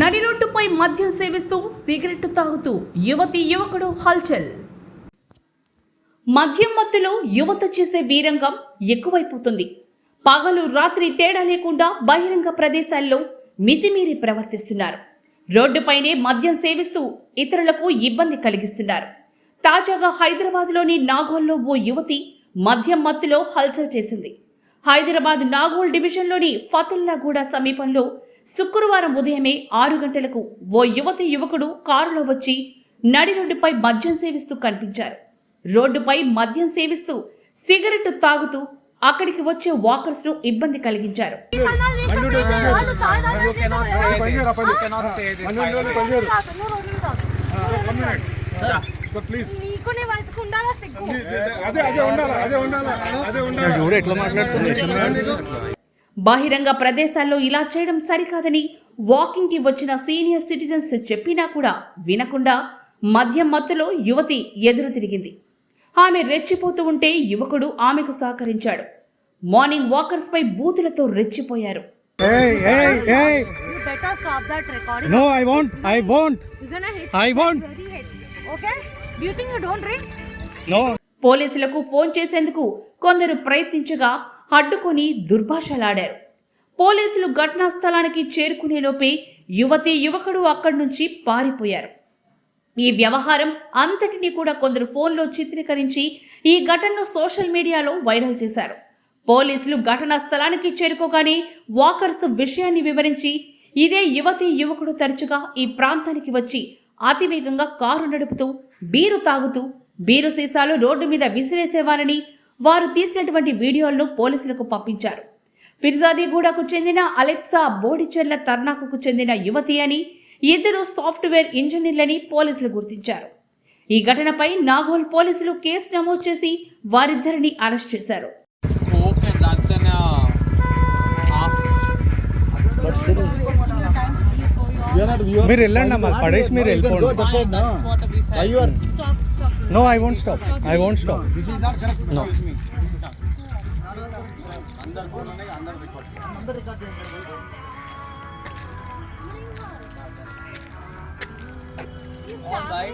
నడి రోడ్డుపై మద్యం సేవిస్తూ సిగరెట్టు తాగుతూ యువతి యువకుడు హల్చల్. మద్యం మత్తులో యువత చేసే వీరంగం ఎక్కువైపోతుంది. పగలు రాత్రి తేడా లేకుండా బహిరంగ ప్రదేశాల్లో మితిమీరి ప్రవర్తిస్తున్నారు. రోడ్డుపైనే మద్యం సేవిస్తూ ఇతరులకు ఇబ్బంది కలిగిస్తున్నారు. తాజాగా హైదరాబాద్లోని నాగోల్లో ఓ యువతి మద్యం మత్తులో హల్చల్ చేసింది. హైదరాబాద్ నాగోల్ డివిజన్లోని ఫతుల్లాగూడ సమీపంలో శుక్రవారం ఉదయమే ఆరు గంటలకు ఓ యువతి యువకుడు కారులో వచ్చి నడి రోడ్డుపై మద్యం సేవిస్తూ కనిపించారు. రోడ్డుపై మద్యం సేవిస్తూ సిగరెట్ తాగుతూ అక్కడికి వచ్చే వాకర్స్ను ఇబ్బంది కలిగించారు. అదే అదే అదే అదే బహిరంగ ప్రదేశాల్లో ఇలా చేయడం సరికాదని వాకింగ్కి వచ్చిన సీనియర్ సిటిజన్స్ చెప్పినా కూడా వినకుండా మద్యం మత్తులో యువతి ఎదురు తిరిగింది. ఆమె రెచ్చిపోతూ ఉంటే యువకుడు ఆమెకు సహకరించాడు. మార్నింగ్ వాకర్స్ పై బూతులతో రెచ్చిపోయారు. పోలీసులకు ఫోన్ చేసేందుకు కొందరు ప్రయత్నించగా అడ్డుకొని దుర్భాషలాడారు. పోలీసులు ఘటనా స్థలానికి చేరుకునేలోపే యువతి యువకుడు అక్కడి నుంచి పారిపోయారు. ఈ వ్యవహారం అంతటినీ కూడా కొందరు ఫోన్లో చిత్రీకరించి ఈ ఘటనను సోషల్ మీడియాలో వైరల్ చేశారు. పోలీసులు ఘటనా స్థలానికి చేరుకోగానే వాకర్స్ విషయాన్ని వివరించి ఇదే యువతి యువకుడు తరచుగా ఈ ప్రాంతానికి వచ్చి అతివేగంగా కారు నడుపుతూ బీరు తాగుతూ బీరు సీసాలు రోడ్డు మీద విసిరేసేవారని వారు తీసినటువంటి వీడియోలను పోలీసులకు పంపించారు. ఫిర్జాదీగూడకు చెందిన అలెక్సా బోడిచెర్ల తర్నాకుకు చెందిన యువతి అని ఇద్దరు సాఫ్ట్వేర్ ఇంజనీర్లని పోలీసులు గుర్తించారు. ఈ ఘటనపై నాగోల్ పోలీసులు కేసు నమోదు చేసి వారిద్దరిని అరెస్ట్ చేశారు. మీరు వెళ్ళండి అమ్మా పడేసి మీరు వెళ్ళిపోండి. No I won't stop I won't stop no All right.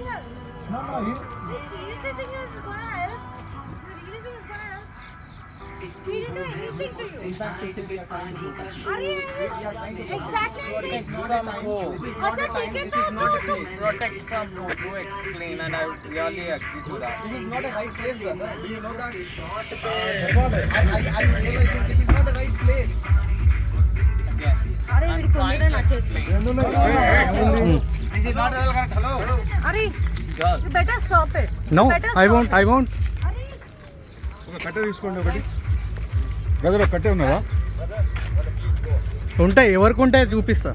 No, no, you. Seriously, think it's gonna help? You really think it's gonna help? We didn't do anything to you. Exactly. it's a bit Are you exactly Protect from who? Acha, take it to Protect from who? Do explain, and I really agree to that. This is not a right place, brother. Do you know that? It's not. I, I, I realize this is not the right place. No better I stop won't I won't అరే ఒక కట్టె తీసుకోండి ఒకటి brother ఒక కట్టె ఉన్నదా ఉంటాయి ఎవరికి ఉంటాయి చూపిస్తా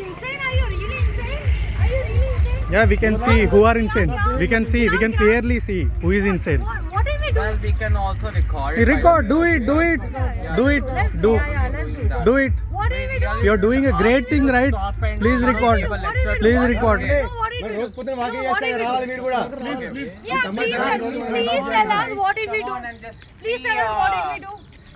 insane are you really insane are insane yeah we can see who are insane we can see we can clearly see who is insane what what did we do Well, we can also record. it. Record do it do it do it let's do yeah, yeah, let's do we do please record what did we do రోజు you're doing a great thing right? please record. Please record.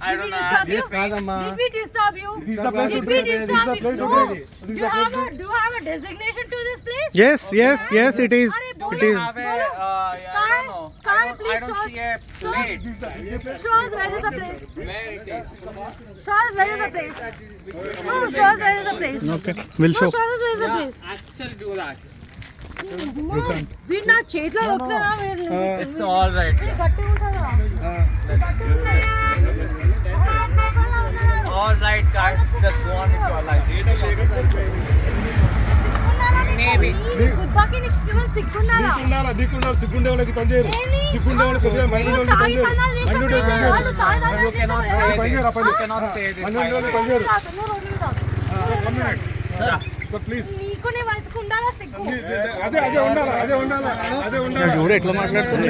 I don't. Did we disturb you? This is disturb you? Do you do you have a designation to this place? Yes, yes, yes, it is. It is. I don't, I please don't show see a plate. Show us where is the place. Where it is. Show us where is the place. No, show us where is the place. okay we'll No, show show us where is the place. Actually do that. వీడు నా చేతిలో ఒక్కరా It's all right. గట్టి ఉంటుందా All right, guys. Just go on with your life. Maybe. గుద్దాకి నీకు ఏమైనా సిగ్గున్నారా ఉండాలా నీకు ఉండాలి సిగ్గుండే వాళ్ళకి పని చేయరు ఏంది? సిగ్గుండే వాళ్ళకి కొద్దిగా మైండ్ నువ్వు వాళ్ళకి పని తాగి చేయరు తన్నాలు మైండ్ చేసినప్పుడు వాళ్ళకి పని వాళ్ళు తాగి తన్నాలు You cannot చేసినప్పుడు say పని చేయరు this. పని You cannot say this. Mind వాళ్ళకి పని చేయరు తాగు, నువ్వు రోడ్డు మీద తాగు. సో ప్లీజ్ నీకు నీ వయసుకు ఉండాలా సిగ్గు? అదే అదే ఉండాలి? అదే ఉండాలి? అదే ఉండాలి? చూడు ఎట్లా మాట్లాడుతుంది?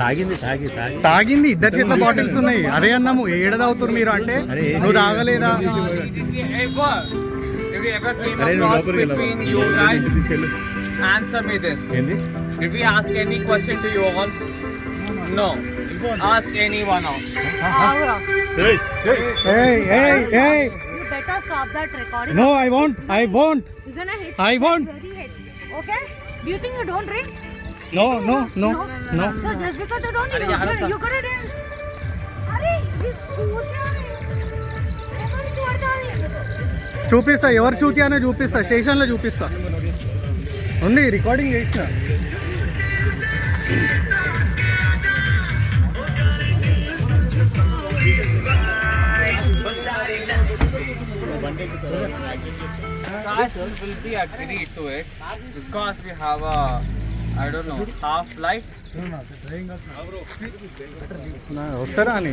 తాగింది తాగి తాగింది ఇద్దరు చేతిలో బాటిల్స్ ఉన్నాయి. అదే అన్నాము. ఏడ తాగుతారు మీరు అంటే? నువ్వు తాగలేదా? If we ever came across between you guys? Answer me this. Did we ask any question to you all? No. Ask anyone of. Hey, hey, hey, hey. You better stop that recording. No, I won't. I won't. You're gonna hit. I won't. Okay. Do you think you don't drink? No, no, no, no. So just because you don't, you're gonna drink. Arey, he's shooting. చూపిస్తా ఎవరు చూతి అనే చూపిస్తా స్టేషన్లో చూపిస్తా ఉంది recording చేసిన Guys will be agreed to it because we have a, I don't know, half light. నా- వస్తారా అని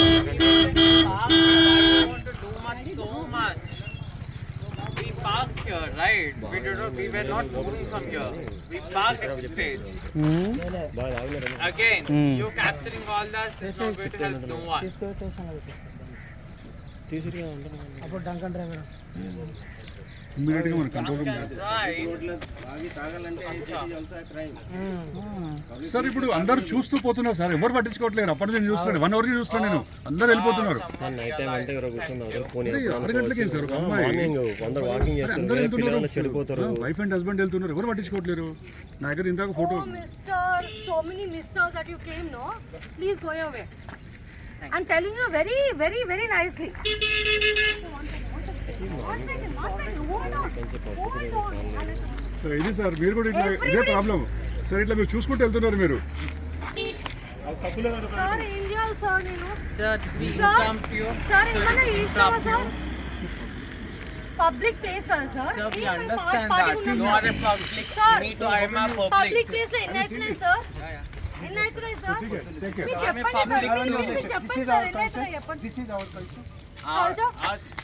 here, right? We did not, we were not moving from here. We parked at the stage. Hmm. Again, Hmm. you capturing all this is not going to help no one. Immediate గా మన control Room Can drive. Sir ఇప్పుడు అందరూ చూస్తూ పోతున్నారు sir. ఎవరు పట్టించుకోవట్లేరు. అప్పటి నుంచి చూస్తున్నాను. వన్ అవర్ చూస్తున్నాను నేను. అందరు వెళ్ళిపోతున్నారు. ఆరు గంటలకి సార్? ఒక అమ్మాయి. అందరు వెళ్తున్నారు. వైఫ్ అండ్ హస్బెండ్ వెళ్తున్నారు. ఎవరు పట్టించుకోవట్లేరు? నా దగ్గర ఇందాక photo Oh. I'm telling you very, very, sir ఇది సార్ మీరు కూడా ఇట్లా ఇదే ప్రాబ్లం సార్ ఇట్లా మీరు చూసుకుంటూ వెళ్తున్నారు మీరు. Public place కదా, a పబ్లిక్. ప్లేస్లో ఎన్ని అవుతున్నాయి సార్ ఎన్ని అవుతున్నాయి సార్ మీరు చెప్పండి సార్ మీరు చెప్పండి సార్ ఎన్ని అవుతున్నాయి చెప్పండి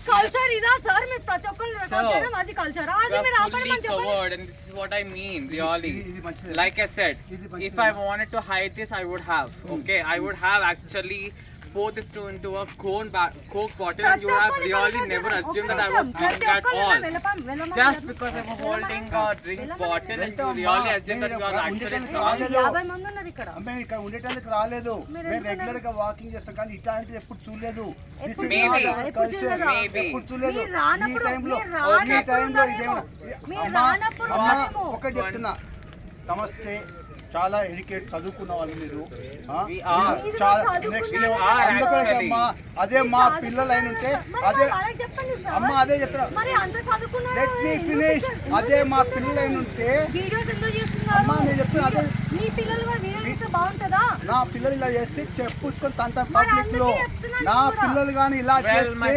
culture. Our- culture our- culture ఇదా సార్ మీరు ప్రతి ఒక్కరు రికార్డ్ చేయడం అది కల్చర్ అది We మీరు are ఆపడమని fully చెప్పండి covered, and this is what I mean, really. ఇది మంచిదే. Like I said, ఇది if మంచిదే. I wanted to hide this, I would have. Okay, I would have actually this two into a cone ba- coke bottle, and you have really never assumed that I was drunk at all. Just because I'm holding a drink bottle, and you really assume that you are actually drunk. యాభై మంది ఉన్నారు ఇక్కడ అమ్మాయి ఇక్కడ ఉండేటానికి రాలేదు మేము రెగ్యులర్గా walking చేస్తాం కానీ ఇట్లాంటిది ఎప్పుడు చూడలేదు This is Maybe. not our ఎప్పుడు culture. చూడలేదా? ఎప్పుడు చూడలేదు మీరు రానప్పుడు- ఈ టైంలో మీరు ఈ రానప్పుడు టైంలో ఉన్నారేమో. ఇదేమో మీరు అమ్మా, రానప్పుడు అమ్మా, ఉన్నారేమో. ఒకటి చెప్తున్నా నమస్తే చాలా ఎడ్యుకేట్ చదువుకున్న వాళ్ళు మీరు నెక్స్ట్ అందుకనే. అమ్మా అదే మా పిల్లలు అయిన ఉంటే అదే. అమ్మ అదే చెప్తున్నా మరి అంత చదువుకున్నారు లెట్ మీ ఎందుకు ఫినిష్ అదే మా? పిల్లలు అయిన ఉంటే వీడియోస్ ఎందుకు చేస్తున్నారు అమ్మా, నేను చెప్తున్నా అదే. మీ పిల్లలు కూడా వీడియో చేస్తే బాగుంటుందా నా పిల్లలు ఇలా చేస్తే చెప్పుకొని తన తన మరి పబ్లిక్లో నా. పిల్లలు కానీ ఇలా చేస్తే.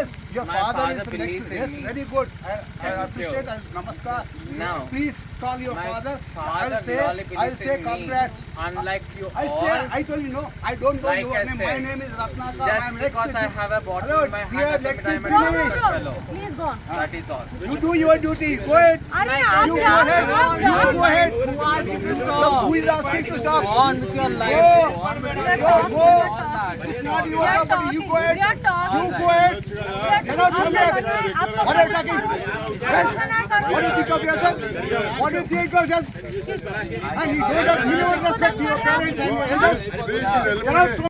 Yes your father is yes. Very good I namaskar. Please call your father I say I say. Congrats Unlike you I all. I told you no. I don't like know. I name. Said, my name is Ratnakar. Just I'm because I have a bottle Hello, in my hand, let me finish. No, no. Please go on. That is all. You do your duty. Go ahead. You go ahead. You go ahead. Who is asking to stop? Go on with your life. Go. Go. Go. It's not your property. You go ahead. You go ahead. Cannot do that. What are you talking? Yes. What do you think of yourself? What do you think of yourself? And you don't minimum respect to your parents and your elders. Cannot